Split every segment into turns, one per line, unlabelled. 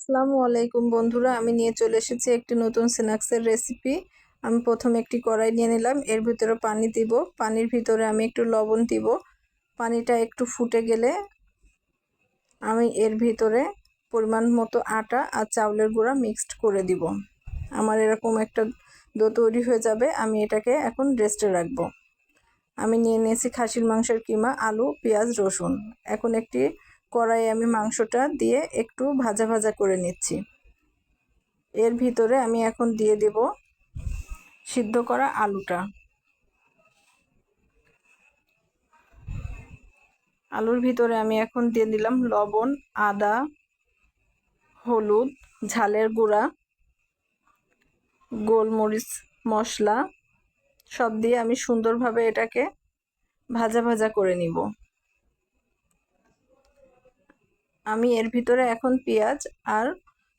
আসসালামু আলাইকুম বন্ধুরা, আমি নিয়ে চলে এসেছি একটি নতুন স্ন্যাক্সের রেসিপি আমি প্রথমে একটি কড়াই নিয়ে নিলাম, এর ভিতরে পানি দিব। পানির ভিতরে আমি একটু লবণ দিব। পানিটা একটু ফুটে গেলে আমি এর ভিতরে পরিমাণ মতো আটা আর চাউলের গুঁড়া মিক্সড করে দিব। আমার এরকম একটা দো তৈরি হয়ে যাবে, আমি এটাকে এখন রেস্টে রাখব। আমি নিয়ে নিয়েছি খাসির মাংসের কিমা, আলু, পেঁয়াজ, রসুন। এখন একটি কড়াইয়ে আমি মাংসটা দিয়ে একটু ভাজা ভাজা করে নিচ্ছি। এর ভিতরে আমি এখন দিয়ে দেব সিদ্ধ করা আলুটা। আলুর ভিতরে আমি এখন দিয়ে দিলাম লবণ, আদা, হলুদ, ঝালের গুঁড়া, গোলমরিচ, মশলা, সব দিয়ে আমি সুন্দরভাবে এটাকে ভাজা ভাজা করে নিব। আমি এর ভিতরে এখন পেঁয়াজ আর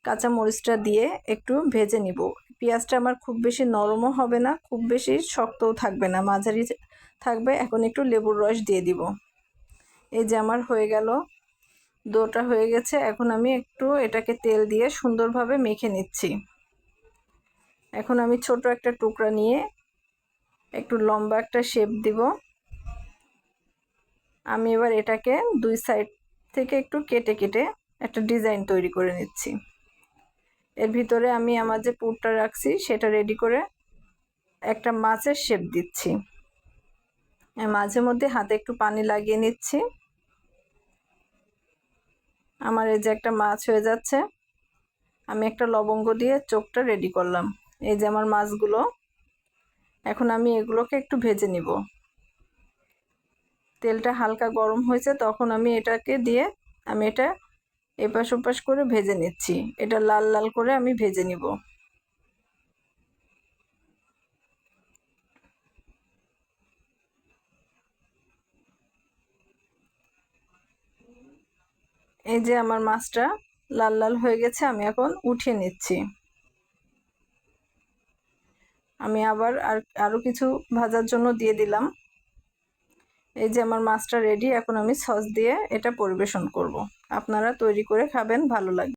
কাঁচা মরিচটা দিয়ে একটু ভেজে নিব। পেঁয়াজটা আমার খুব বেশি নরমও হবে না, খুব বেশি শক্তও থাকবে না, মাঝারি থাকবে, এখন একটু লেবুর রস দিয়ে দিব। এই যে আমার হয়ে গেল দোটা হয়ে গেছে, এখন আমি একটু এটাকে তেল দিয়ে সুন্দরভাবে মেখে নিচ্ছি। এখন আমি ছোট একটা টুকরা নিয়ে একটু লম্বা একটা শেপ দিব। আমি এবার এটাকে দুই সাইড থেকে একটু কেটে কেটে একটা ডিজাইন তৈরি করে নিচ্ছি। এর ভিতরে আমি আমার যে পুরটা রাখছি, সেটা রেডি করে একটা মাছের শেপ দিচ্ছি। মাঝে মধ্যে হাতে একটু পানি লাগিয়ে নিচ্ছি। আমার এই যে একটা মাছ হয়ে যাচ্ছে, আমি একটা লবঙ্গ দিয়ে চোখটা রেডি করলাম। এই যে আমার মাছগুলো, এখন আমি এগুলোকে একটু ভেজে নিব। তেলটা হালকা গরম হয়েছে, তখন আমি এটাকে দিয়ে আমি এটা এপাশ ওপাশ করে ভেজে নিচ্ছি। এটা লাল লাল করে আমি ভেজে নিব। এই যে আমার মাছটা লাল লাল হয়ে গেছে, আমি এখন উঠিয়ে নিচ্ছি। আমি আবার আর আরও কিছু ভাজার জন্য দিয়ে দিলাম। এই যে আমার মাছটা রেডি এখন আমি সস দিয়ে এটা পরিবেশন করব। আপনারা তৈরি করে খাবেন, ভালো লাগবে